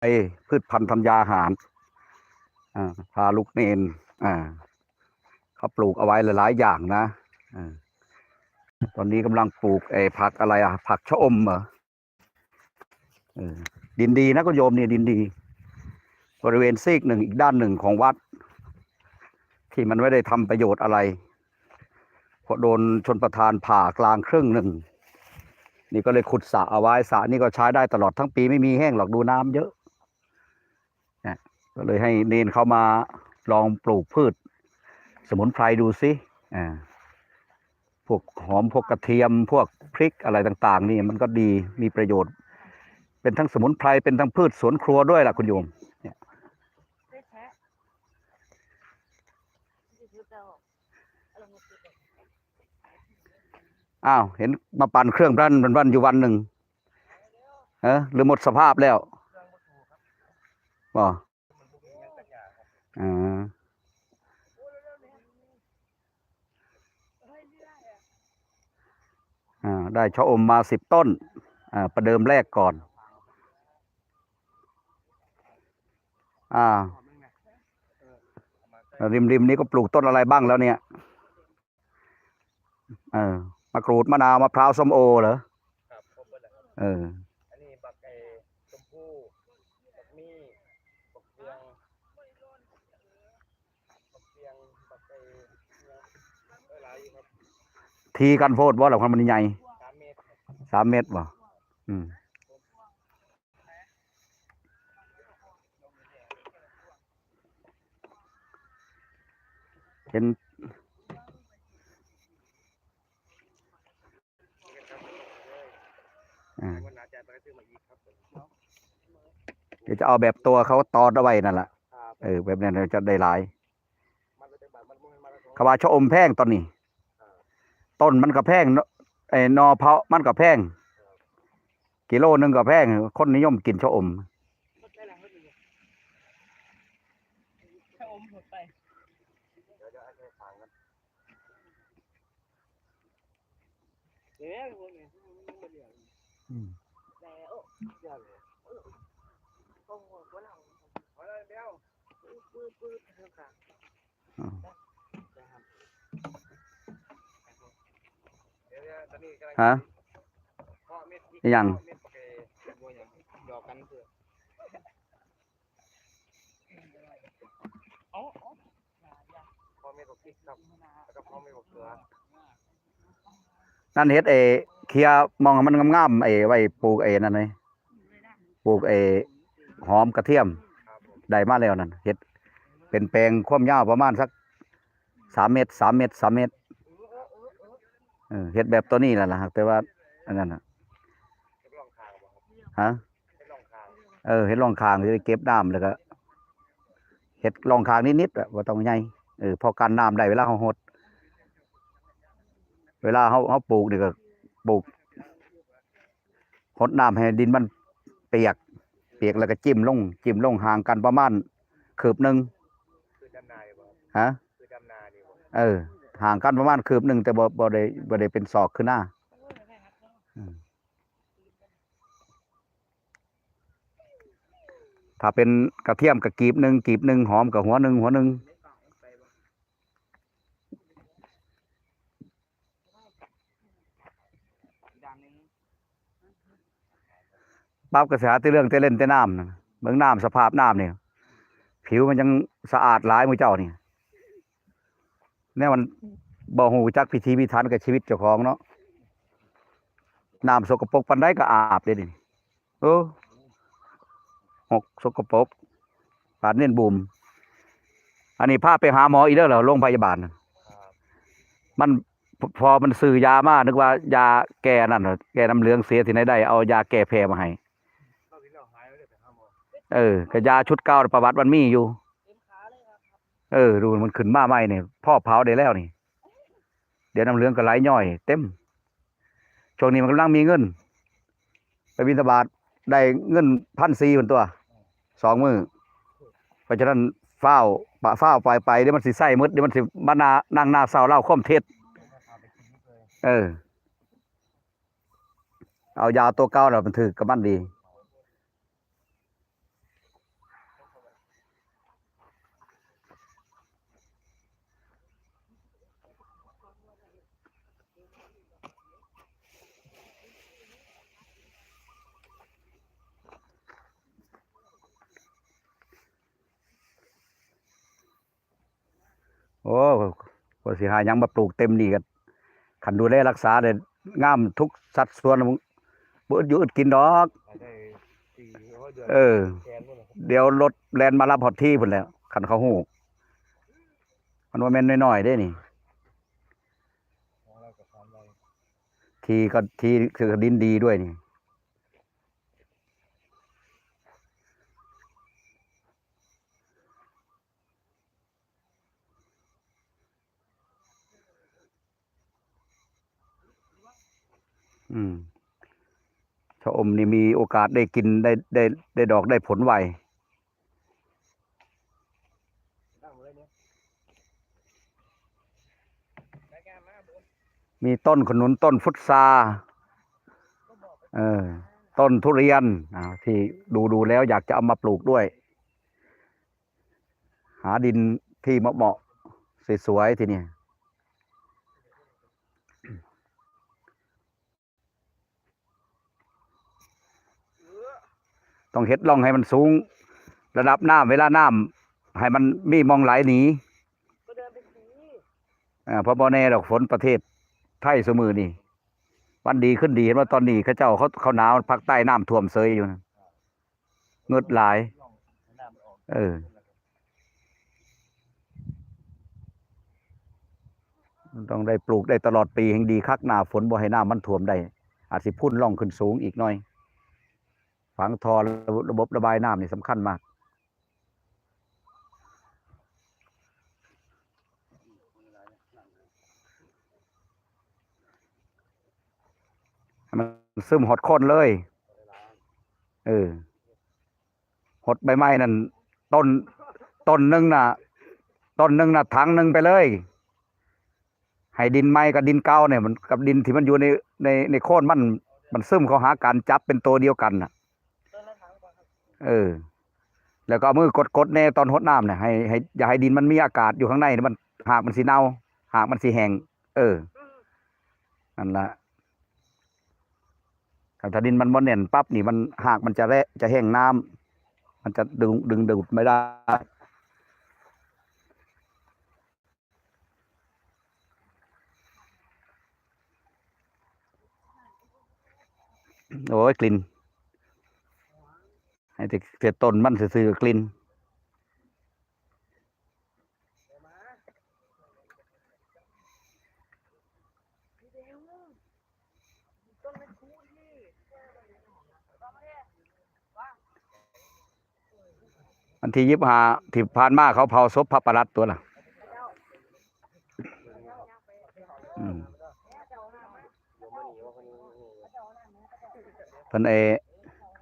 ไอ้พืชพันธุ์ธัญญาหารอ่าพาลูกเนนอ่าเขาปลูกเอาไว้หลายๆอย่างนะอ่าตอนนี้กำลังปลูกไอ้ผักอะไรอะ ผักชะอมเหรอดินดีนะคุณโยมเนี่ยดินดี บริเวณซีกหนึ่งอีกด้านหนึ่งของวัด ที่มันไม่ได้ทำประโยชน์อะไรเพราะโดนชนประทานผ่ากลางครึ่งหนึ่งนี่ก็เลยขุดสระเอาไว้สระนี่ก็ใช้ได้ตลอดทั้งปีไม่มีแห้งหรอกดูน้ำเยอะ ก็เลยให้เนนเข้ามาลองปลูกพืช สมุนไพรดูสิอ่าพวกหอมพวกกระเทียมพวกพริกอะไรต่าง ๆ นี่มันก็ดีมีประโยชน์ เป็นทั้งสมุนไพรเป็นทั้งพืชสวนครัวด้วยล่ะคุณโยมได้แท้ที่ชุดเราอารมณ์มันคือแบบอ้าวเห็นมาปั่นเครื่องรันรันอยู่วันหนึ่งเออหรือหมดสภาพแล้วบ่ อ่าอ่าได้ชะอมมาสิบต้นอ่าประเดิมแรกก่อน อ่า ริมริมนี้ก็ปลูกต้นอะไรบ้างแล้วเนี่ย เออมะกรูดมะนาวมะพร้าวส้มโอเหรอครับครบหมดแล้วครับเออ อันนี้บักไอ้ชมพู่บักมี่บักเฟียงบักเฟียงบักไอ้เนี่ยเอ้ยหลายอยู่ครับ ทีกันโพดว่าหรอความมันใหญ่สามเมตรครับสามเมตรบ่อืมเห็นอ่าวันหนาจะไปซื้อมาอีกครับผมเดี๋ยวจะเอาแบบตัวเขาตอดเอาไว้นั่นแหละครับเออแบบนั้นเราจะได้หลายมันจะบาทมันมันมาละสองเขาว่าชะอมแพงตอนนี้ ต้นมันก็แพงไอ้นอเพาะมันก็แพงกิโลหนึงก็แพงคนนิยมกินชะอมรถได้หลังรถอยู่ถ้าอม ฮะยังนั่นเฮ็ดเอเคียมองมันงามๆเอไว้ปลูกเอนั่นเลยปลูกเอหอมกระเทียมได้มาแล้วนั่นเฮ็ดเป็นแปลงความยาวประมาณสักสามเมตรสามเมตรสามเมตร เออเฮ็ดแบบตัวนี้แหละล่ะครับแต่ว่า อันนั้นน่ะเฮ็ดร่องทางบ่ครับฮะเฮ็ดร่องทางเออเฮ็ดร่องคางจะได้เก็บน้ำแล้วก็เฮ็ดร่องคางนิดๆอะบ่ต้องใหญ่เออพอกันน้ำได้เวลาเฮาหด เวลาเฮาเฮาปลูกนี่ก็ปลูกหดน้ำให้ดินมันเปียก เปียกแล้วก็จิ้มลง จิ้มลงห่างกันประมาณคืบหนึงคือดำนาอยู่บ่ครับฮะคือดำนานี่บ่เออ ห่างกันประมาณคืบหนึ่งแต่บ่บ่ได้บ่ได้เป็นศอกขึ้นหน้าถ้าเป็นกระเทียมกับกีบหนึ่งกีบหนึ่งหอมกับหัวหนึ่งหัวหนึ่งปั๊บกระแสาที่เรื่องแต่เล่นแต่น้ำนะเบิ่งน้ำสภาพน้ำเนี่ยผิวมันยังสะอาดหลายมือเจ้านี่ แน่มันบ่หูจักพิธีพิธันกับชีวิตเจ้าของเนาะน้ำสกปรกปันได้ก็อาบเลยนี่โอ้หกสกปรกปาดเน้นบุมอันนี้พาไปหาหมออีกแล้วเหรอโรงพยาบาลน่ะครับมันพพอมันซื้อยามานึกว่ายาแก้นั่นเหรอแก้น้ำเหลืองเสียที่ไหนได้ เอายาแก้แพ้มาให้เราที่เราหายไปเลยไปหาหมอเออก็ยาชุดเก่าประวัติมันมีอยู่ เต็มขาเลยครับ เออ ดูมันขึ้นมาใหม่เนี่ยพ่อเผาได้แล้วนี่ เดี๋ยวน้ำเหลืองก็ไหลย่อย เต็มช่วงนี้มันกำลังมีเงิน ไปบินทบาทได้เงินพันสี่คนตัวสองมือเพราะฉะนั้นเฝ้าปะเฝ้าไปไปเดี๋ยวมันสิใส่มืดเดี๋ยวมันสิมานานั่งหน้าเศร้าเล่าข้อมเท็จเออ เอายาตัวเก่าแล้วมันถือกับมันดี อ้กว่าสิหาหยังมาปลูกเต็มนี่กันขันดูแลรักษาได้งามทุกสัดส่วนมึงบ่อึดอยู่อึดกินดอกขายได้สี่ร้อยเดือนเออแสนหมดเลยเดี๋ยวรถแลนมารับฮอดที่พุ่นแล้วคันเขาฮู้มันว่าแม่นน้อยๆเด้นี่ของเรากับสามไรทีก็ทีคือดินดีด้วยนี่ อืมชะอมนี่มีโอกาสได้กินได้ได้ได้ดอกได้ผลไวมีต้นขนุนต้นฟุตซาเออ ต้นทุเรียนที่ดูดูแล้วอยากจะเอามาปลูกด้วย หาดินที่เหมาะๆสวยๆทีนี้ ต้องเฮ็ดล่องให้มันสูง ระดับน้ำเวลาน้ำให้มันมีมองไหลหนีเดินไปสีอ่าเพราะบ่แน่ดอกฝนประเทศไทยสมือนี่วันดีขึ้นดีเห็นว่าตอนนี้เขาเจ้าเขาเขาหนาวภาคใต้น้ำท่วมเซยอยู่นะเงดหลาย เออต้องได้ปลูกได้ตลอดปีแห่งดีคักหน้าฝนบ่ให้น้ำมันท่วมได้ อาจสิพุ่นล่องขึ้นสูงอีกหน่อย ฝังทอระบบระบายน้ำนี่สำคัญมาก มันซึมหดโคนเลย เออ หดใบไม้นั่นต้นต้นหนึ่งน่ะ ต้นหนึ่งน่ะถังหนึ่งไปเลย ให้ดินไม้กับดินเก่าเนี่ยมันกับดินที่มันอยู่ในในในโคนมันมันซึมเข้าหากันจับเป็นตัวเดียวกันน่ะ ต้นละถังกว่าครับ เออ แล้วก็เอามือกดกดๆแน่ตอนหดน้ำเนี่ยให้ให้อย่าให้ดินมันมีอากาศอยู่ข้างในเนี่ยมันหากมันสีเน่าหากมันสีแห้งเออนั่นละถ้าดินมันบ่แน่นปั๊บนี่มันหากมันจะแระจะแห้งน้ำมันจะดึงดึงดูดไม่ได้โอ้ยกลิ่น ให้แต่เสียต้นมันซื่อๆกลิ่นต้นไม้คูนี่อันที่ยิบหาที่ผ่านมาเขาเผาศพพระประหลัดตัวล่ะพิ่นเอ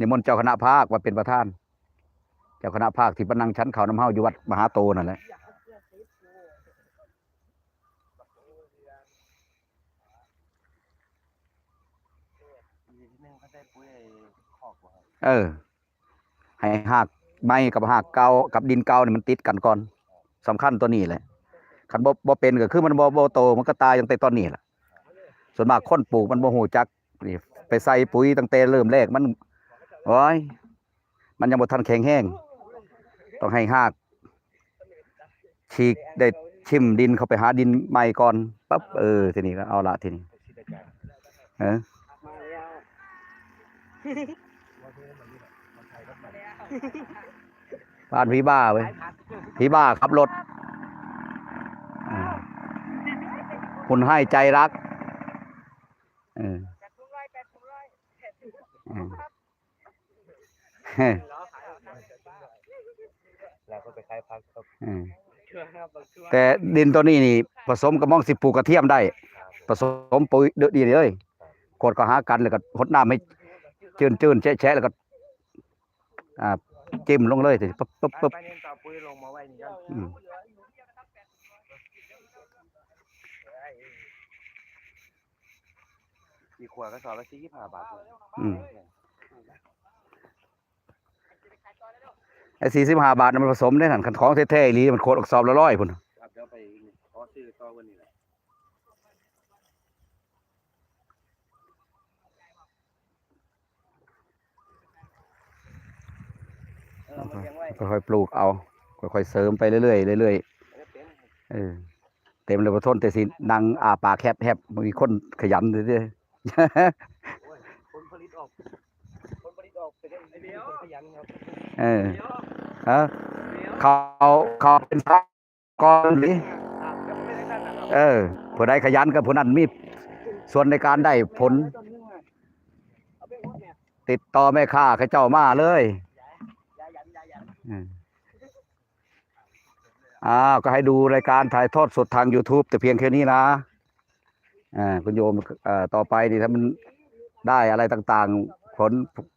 นิมนต์เจ้าคณะภาคมาเป็นประธาน เจ้าคณะภาคที่ปนังชั้นเขาน้ำเฮาอยู่วัดมหาโตนั่นแหละเออ ให้หากไม้กับหากเกากับดินเก่านี่มันติดกันก่อนสำคัญตัวนี้แหละคันบ่บ่เป็นก็คือมันบ่บ่โตมันก็ตายตั้งแต่ตอนนี้แหละส่วนมากคนปลูกมันบ่ฮู้จักนี่ไปใส่ปุ๋ยตั้งแต่เริ่มแรกมัน โอ้ยมันยังบ่ทันแข็งแรงต้องให้หากฉีกได้ชิมดินเข้าไปหาดินใหม่ก่อนปั๊บเออทีนี้ก็เอาละทีนี้เออบ้านพี่บ้าเว้ยพี่บ้าขับรถคุณให้ใจรัก เออ แปดถุงร้อยแปดถุงร้อยเออเฮ้ยล้อขายเอาตังค์แล้วก็ไปขายพักกับเออเครื่องครับบางเครื่องแต่ดินตัวนี้นี่ ผสมกับมองสิปลูกกระเทียมได้ ผสมปุ๋ยเดือดดีเลยกดก็หากันแล้วก็หดน้ำให้จืนจืนๆแฉะแฉะแล้วก็อ่าจิ้มลงเลยสิปุ๊บปุ๊บปุ๊บไปเน้นต่อปุ๋ยลงมาไว้นี่กันอืมกี่ขวดก็สอบละสี่สิบห้าบาทเลยอืม ไอ้สี่สิบห้าบาทน่ะมันผสมได้หันคันของแท้ๆอีหลีมันโคตรออกซอบละร้อยพุ่นครับเดี๋ยวไปนี่ขอซื้อต่อวันนี้แหละเออมันยังไว้ค่อยๆปลูกเอา ค่อยๆเสริมไปเรื่อยๆเรื่อยไม่ได้เป็นๆเออต็มเลยบ่ทนแต่สินั่งอาปากแคบๆบ่มีคนขยันเด้อ ผลผลิตออกผลผ ลิตออเออเดียวฮะเขาเขาเป็นพระก่อนหรืออะยังไม่ได้นั่นนะครับเออผู้ใดขยันก็ผู้นั้นมีส่วนในการได้ผล ติดต่อแม่ค้าเขาเจ้ามาเลยอ้าวก็ให้ดูรายการถ่ายทอดสดทาง YouTube แต่เพียงแค่นี้นะอ่าคุณโยมเอ่อต่อไปนี่ถ้ามันได้อะไรต่าง ๆ ผล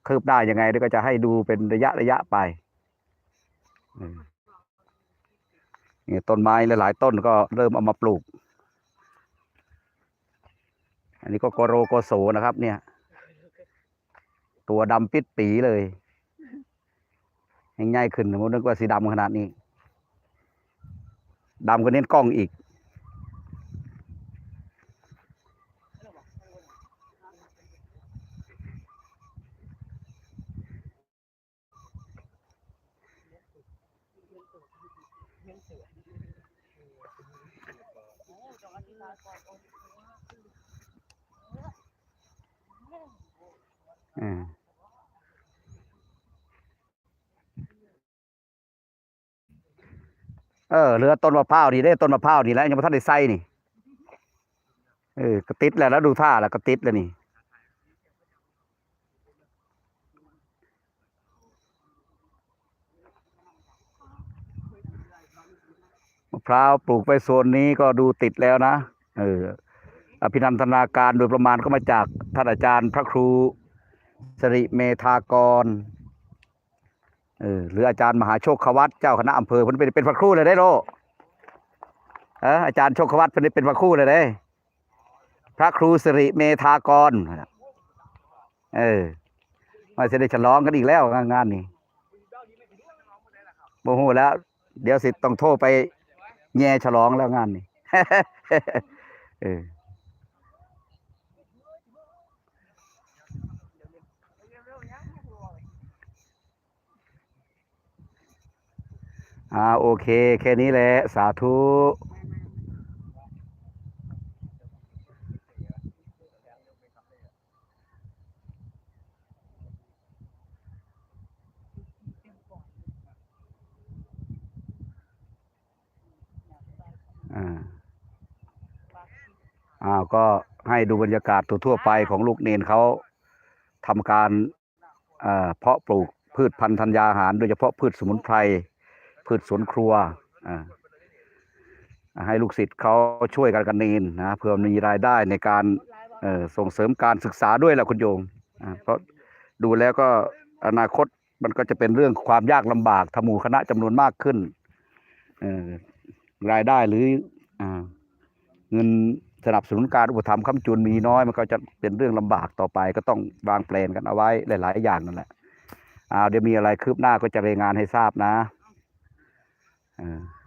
คืบหน้ายังไงเดี๋ยวก็จะให้ดูเป็นระยะระยะไปนี่ต้นไม้หลายๆต้นก็เริ่มเอามาปลูก อันนี้ก็โกโรโกโสนะครับ เนี่ย ตัวดำปิดปีเลยง่ายขึ้นผมนึกว่าสีดำขนาดนี้ดำกว่าเน้นกล้องอีก อืมเออเหลือต้นมะพร้าวนี่ได้ต้นมะพร้าวนี่แล้วยังไม่ทันได้ใส่นี่เออกระติดแล้วแล้วดูท่าแล้วกระติดแล้วนี่มะพร้าวปลูกไปโซนนี้ก็ดูติดแล้วนะเอออภินันทนาการโดยประมาณก็มาจากท่านอาจารย์พระครู สริเมธากรเออหรืออาจารย์มหาโชคขวัตเจ้าคณะอำเภอเพิ่นเป็นเป็นพระครูเลยได้โลเอออาจารย์โชคขวัตเพิ่นเป็นพระครูเลยได้ พระครูสิริเมธากร เออมาจะได้ฉลองกันอีกแล้วงานนี้โมโหแล้ว เดี๋ยวสิต้องโทรไปแง่ฉลองแล้วงานนี้เออ อ่าโอเค แค่นี้แหละ สาธุอ่าอ้าวก็ให้ดูบรรยากาศทั่วไปของลูกเนนเขาทำการอ่อเพาะปลูกพืชพันธุ์ธัญญาหาร โดยเฉพาะพืชสมุนไพร พืชสวนครัวอ่าให้ลูกศิษย์เขาช่วยกันกันเนนนะเพื่อมีรายได้ในการส่งเสริมการศึกษาด้วยแหละคุณโยมอ่าเพราะดูแล้วก็อนาคตมันก็จะเป็นเรื่องความยากลำบากทหมู่คณะจำนวนมากขึ้นเอ่อรายได้หรืออเงินสนับสนุนการอุปถัมภ์ค้ำจุนมีน้อยมันก็จะเป็นเรื่องลำบากต่อไป ก็ต้องวางแปลนกันเอาไว้หลาย ๆ อย่างนั่นแหละอ่าเดี๋ยวมีอะไรคืบหน้าก็จะรายงานให้ทราบนะ เออ